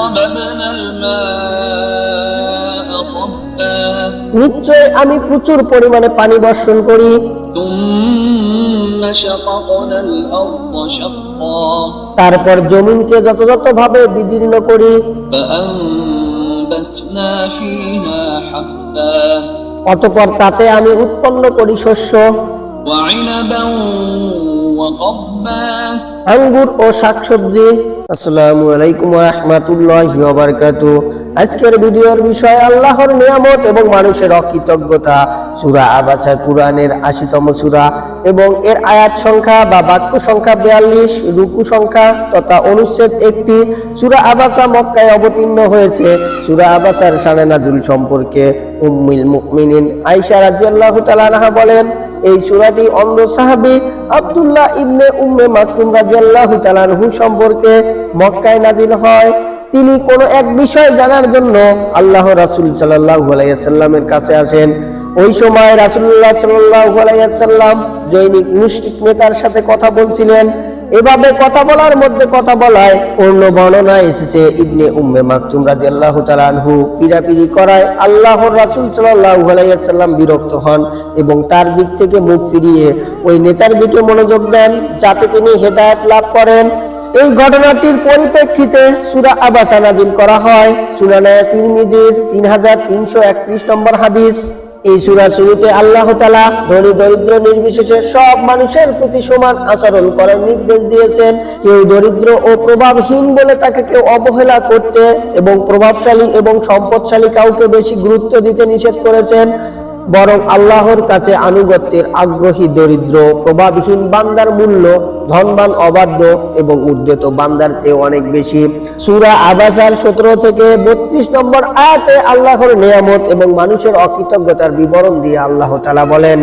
صببنا الماء صبا নিশ্চয় আমি প্রচুর পরিমাণে পানি বর্ষণ করি ثم شققنا الأرض شقا তারপর জমিনকে যথাযথ ভাবে বিদীর্ণ করি فأنبتنا فيها حبا অতপর তাতে আমি উৎপন্ন করি শস্য وعنبا وقبا আঙ্গুর ও শাকসবজি। আসসালামু আলাইকুম রহমাতুল্লাহি বারাকাতু আজকের ভিডিওর বিষয় আল্লাহর নিয়ামত এবং মানুষের অকৃতজ্ঞতা। সূরা আবাসা কুরআনের আশিতম সূরা এবং এর আয়াত সংখ্যা বা বাক্য সংখ্যা বিয়াল্লিশ, রুকু সংখ্যা তথা অনুচ্ছেদ একটি। সূরা আবাসা মক্কায় অবতীর্ণ হয়েছে। সূরা আবাসার শানে নাজুল সম্পর্কে উম্মুল মুমিনিন আয়েশা রাদিয়াল্লাহু তাআলা বলেন এই সুরাটি অন্ধ সাহাবি আবদুল্লাহ ইবনে উম্মে মাকুম রাদিয়াল্লাহু তাআলা আনহু সম্পর্কে মক্কায় নাজিল হয়। তিনি কোনো এক বিষয় জানার জন্য আল্লাহ রাসূল সাল্লাল্লাহু আলাইহি সাল্লামের কাছে আসেন। ওই সময় রাসূলুল্লাহ সাল্লাল্লাহু আলাইহি সাল্লাম জৈনিক মুশরিক নেতার সাথে কথা বলছিলেন। এভাবে কথা বলার মধ্যে কথা বলায় অন্য বর্ণনায় এসেছে ইবনে উম্মে মাকতুম রাদিয়াল্লাহু তাআলা আনহু। পিরাপিরি করায় আল্লাহর রাসূল সাল্লাল্লাহু আলাইহি সাল্লাম বিরক্ত হন এবং তার দিক থেকে মুখ ফিরিয়ে ওই নেতার দিকে মনোযোগ দেন যাতে তিনি হেদায়ত লাভ করেন। এই ঘটনাটির পরিপ্রেক্ষিতে সুরা আবাসা নাজিল করা হয়। সুনানায় তিরমিজির তিন হাজার তিনশো একত্রিশ নম্বর হাদিস। এই সুরা শুরুতে আল্লাহ তালা ধনী দরিদ্র নির্বিশেষে সব মানুষের প্রতি সমান আচরণ করার নির্দেশ দিয়েছেন। কেউ দরিদ্র ও প্রভাবহীন বলে তাকে কেউ অবহেলা করতে এবং প্রভাবশালী এবং সম্পদশালী কাউকে বেশি গুরুত্ব দিতে নিষেধ করেছেন। বরং আল্লাহর কাছে আনুগত্যের আগ্রহী দরিদ্র প্রভাবহীন বান্দার মূল্য ধনবান অবাধ্য এবং উদ্যত বান্দার চেয়ে অনেক বেশি। সুরা আবাসার সতেরো থেকে বত্রিশ নম্বর আয়াতে আল্লাহর নিয়ামত এবং মানুষের অকৃতজ্ঞতার বিবরণ দিয়ে আল্লাহ তালা বলেন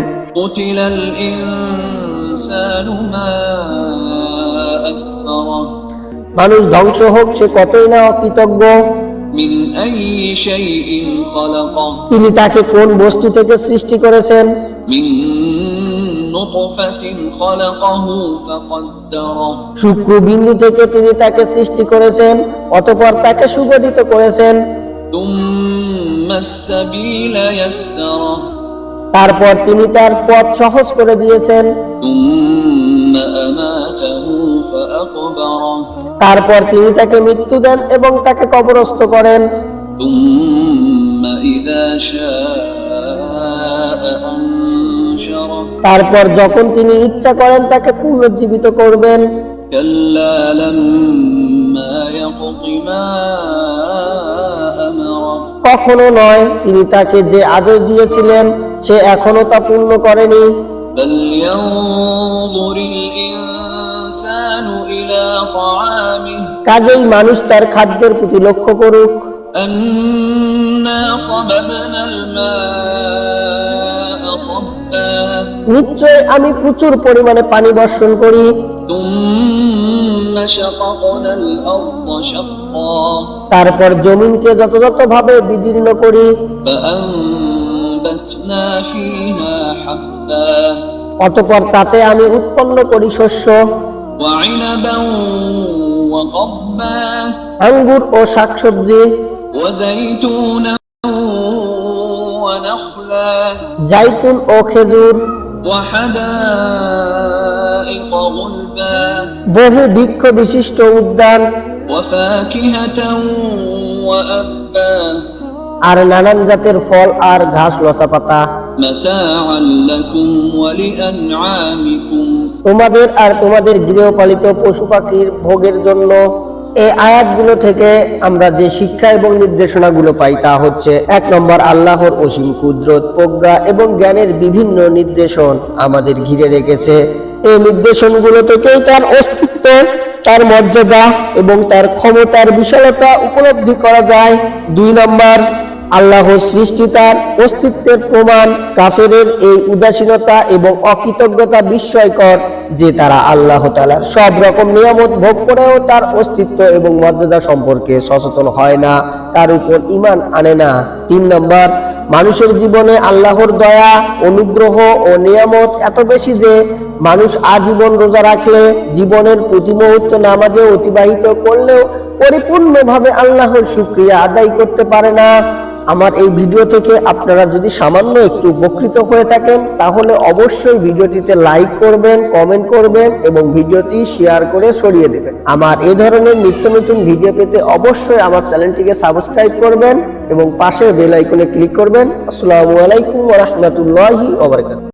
মানুষ ধ্বংস হোক সে কতই না অকৃতজ্ঞ। তিনি তাকে কোন বস্তু থেকে সৃষ্টি করেছেন? শুক্রবিন্দু থেকে তিনি তাকে সৃষ্টি করেছেন অতপর তাকে সুগঠিত করেছেন। তারপর তিনি তার পথ সহজ করে দিয়েছেন। তুম তারপর তিনি তাকে মৃত্যু দেন এবং তাকে কবরস্থ করেন। তারপর যখন তিনি ইচ্ছা করেন তাকে পুনর্জীবিত করবেন। কখনো নয় তিনি তাকে যে আদেশ দিয়েছিলেন সে এখনও তা পূর্ণ করেনি। কাজেই মানুষ তার খাদ্যের প্রতি লক্ষ্য করুক। নিশ্চয় আমি প্রচুর পরিমাণে পানি বর্ষণ করি। তারপর জমিনকে যথাযথ ভাবে বিদীর্ণ করি। অতপর তাতে আমি উৎপন্ন করি শস্য। আঙ্গুর ও শাকসবজি জাইতুন ও খেজুর বহু বৃক্ষ বিশিষ্ট উদ্যান আর নানান জাতের ফল আর ঘাস লতা পাতা তোমাদের আর তোমাদের গৃহপালিত পশু পাখির ভোগের জন্য এই আয়াতগুলো থেকে আমরা যে শিক্ষা এবং নির্দেশনাগুলো পাই তা হচ্ছে, এক নম্বর আল্লাহর অসীম কুদরত, প্রজ্ঞা এবং জ্ঞানের বিভিন্ন নির্দেশন আমাদের ঘিরে রেখেছে। এই নির্দেশনগুলো থেকেই তার অস্তিত্ব, তার মর্যাদা এবং তার ক্ষমতার বিশালতা উপলব্ধি করা যায়। দুই নম্বর, আল্লাহর সৃষ্টি তার অস্তিত্বের প্রমাণ কাফেরের এই উদাসীনতা এবং অকৃতজ্ঞতা বিস্ময়কর যে তারা আল্লাহ তালার সব রকম নিয়ামত ভোগ করেও তার অস্তিত্ব এবং মর্যাদা সম্পর্কে সচেতন হয় না, তার উপর ইমান আনে না। তিন নম্বর, মানুষের জীবনে আল্লাহর দয়া, অনুগ্রহ ও নিয়ামত এত বেশি যে মানুষ আজীবন রোজা রাখলে জীবনের প্রতি মুহূর্ত নামাজে অতিবাহিত করলেও পরিপূর্ণভাবে আল্লাহর শুক্রিয়া আদায় করতে পারে না। আমার এই ভিডিও থেকে আপনারা যদি সামান্য একটু উপকৃত হয়ে থাকেন, তাহলে অবশ্যই ভিডিওটিতে লাইক করবেন কমেন্ট করবেন এবং ভিডিওটি শেয়ার করে সরিয়ে দেবেন। আমার এই ধরনের নিত্য নতুন ভিডিও পেতে অবশ্যই আমার চ্যানেলটিকে সাবস্ক্রাইব করবেন এবং পাশে বেল আইকনে ক্লিক করবেন। আসসালামু আলাইকুম রহমতুল্লাহি বারাকাতুহু।